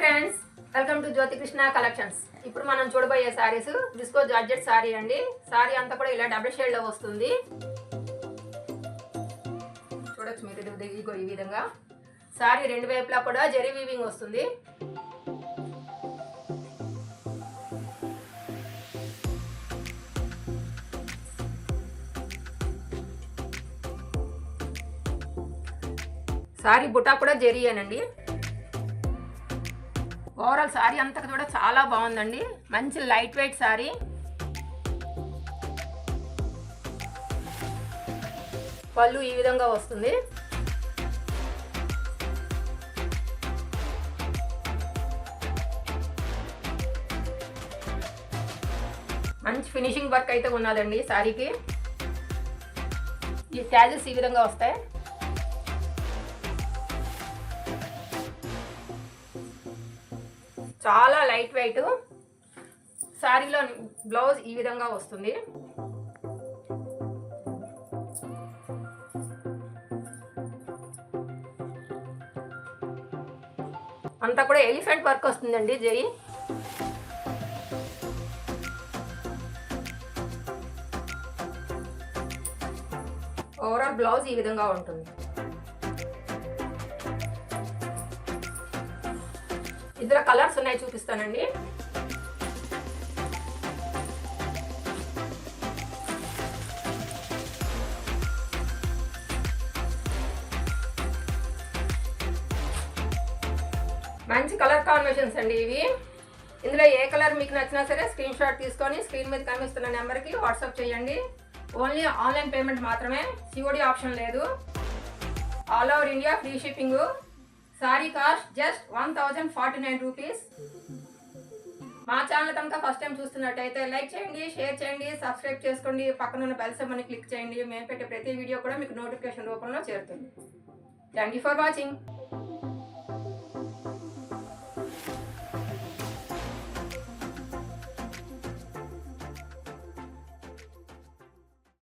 Friends welcome to Jyothi Krishna collections ఇప్పుడు మనం చూడబోయే సారీస్ డిస్కో జార్జెట్ సారీ అండి. సారీ అంతా కూడా ఇలా డబుల్ షేడ్లో వస్తుంది. చూడొచ్చు మీరు ఇదిగో ఈ విధంగా. సారీ రెండు వైపులా కూడా జెరీ వీవింగ్ వస్తుంది. సారీ బుటా కూడా జెరీయేనండి ఓవరాల్ సారీ అంతా కూడా చాలా బాగుందండి. మంచి లైట్ వెయిట్ సారీ పళ్ళు ఈ విధంగా వస్తుంది. మంచి ఫినిషింగ్ వర్క్ అయితే ఉన్నదండి సారీకి ఈ ట్యాజెస్ ఈ విధంగా వస్తాయి. చాలా లైట్ వెయిట్. శారీలో బ్లౌజ్ ఈ విధంగా వస్తుంది. అంతా కూడా ఎలిఫెంట్ వర్క్ వస్తుందండి జరి ఓవరాల్ బ్లౌజ్ ఈ విధంగా ఉంటుంది. ఇందులో కలర్స్ ఉన్నాయి చూపిస్తానండి. మంచి కలర్ కాంబినేషన్స్ అండి ఇవి. ఇందులో ఏ కలర్ మీకు నచ్చినా సరే స్క్రీన్ షాట్ తీసుకొని స్క్రీన్ మీద కనిపిస్తున్న నెంబర్కి వాట్సాప్ చేయండి. ఓన్లీ ఆన్లైన్ పేమెంట్ మాత్రమే. సిఓడి ఆప్షన్ లేదు. All over India free shipping. Sari cost just one thousand forty nine rupees. మా ఛానల్ కనుక ఫస్ట్ టైం చూస్తున్నట్టయితే లైక్ చేయండి షేర్ చేయండి సబ్స్క్రైబ్ చేసుకోండి. పక్కన ఉన్న బెల్ సింబల్ని క్లిక్ చేయండి. మేము పెట్టే ప్రతి వీడియో కూడా మీకు నోటిఫికేషన్ రూపంలో చేరుతుంది. Thank you for watching.